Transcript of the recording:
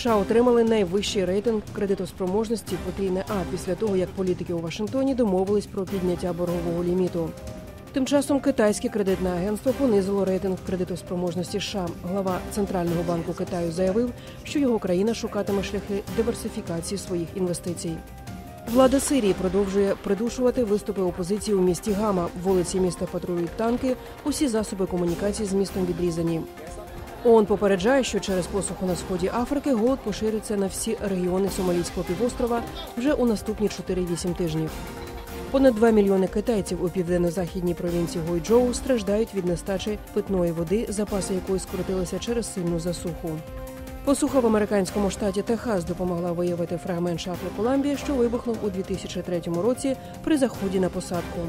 США отримали найвищий рейтинг кредитоспроможності потрійне А після того, як політики у Вашингтоні домовились про підняття боргового ліміту. Тим часом китайське кредитне агентство понизило рейтинг кредитоспроможності США. Глава центрального банку Китаю заявив, що його країна шукатиме шляхи диверсифікації своїх інвестицій. Влада Сирії продовжує придушувати виступи опозиції у місті Гама. Вулиці міста патрулюють танки. Усі засоби комунікації з містом відрізані. ООН попереджає, що через посуху на сході Африки голод пошириться на всі регіони Сомалійського півострова вже у наступні 4-8 тижнів. Понад 2 мільйони китайців у південно-західній провінції Гойджоу страждають від нестачі питної води, запаси якої скоротилися через сильну засуху. Посуха в американському штаті Техас допомогла виявити фрагмент шафли Коламбія, що вибухнув у 2003 році при заході на посадку.